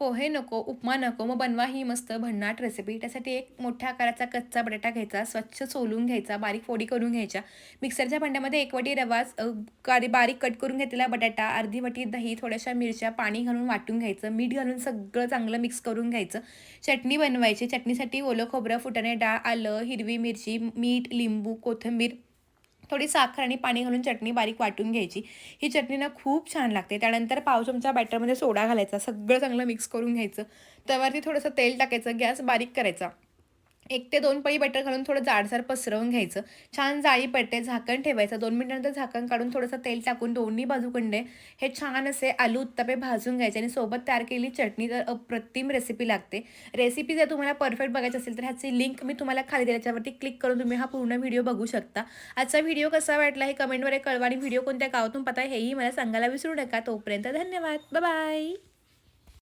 पोहे नको उपमा नको मग बनवा ही मस्त भन्नाट रेसिपी त्यासाठी एक मोठ्या आकाराचा कच्चा बटाटा घ्यायचा स्वच्छ सोलून घ्यायचा बारीक फोडी करून घ्यायच्या. मिक्सरच्या भांड्यामध्ये एक वाटी रवा बारीक कट करून घेतलेला बटाटा अर्धी वाटी दही थोड्याशा मिरच्या पाणी घालून वाटून घ्यायचं मीठ घालून सगळं चांगलं मिक्स करून घ्यायचं. चटणी बनवायची चटणीसाठी ओलं खोबरं फुटाणे डाळ आलं हिरवी मिरची मीठ लिंबू कोथिंबीर थोडी साखर आणि पाणी घालून चटणी बारीक वाटून घ्यायची. ही चटणी ना खूप छान लागते. त्यानंतर पाव चमचा बॅटरमध्ये सोडा घालायचा. सगळं चांगलं मिक्स करून घ्यायचं. त्यावरती थोडंसं तेल टाकायचं. गॅस बारीक करायचा. एक ते दोन पळी बटर घालून थोडं जाडसर पसरवून घ्यायचं. छान जाळी पडते झाकण ठेवायचं. दोन मिनिटानंतर झाकण काढून थोडंसं तेल टाकून दोन्ही बाजूकडे हे छान असे आलू उत्तपे भाजून घ्यायचे आणि सोबत तयार केलेली चटणी तर अप्रतिम रेसिपी लागते. रेसिपी जर तुम्हाला परफेक्ट बघायची असेल तर ह्याची लिंक मी तुम्हाला खाली त्याच्यावरती क्लिक करून तुम्ही हा पूर्ण व्हिडिओ बघू शकता. आजचा व्हिडिओ कसा वाटला हे कमेंटवर कळवा आणि व्हिडिओ कोणत्या गावातून पता हेही मला सांगायला विसरू नका. तोपर्यंत धन्यवाद. बाय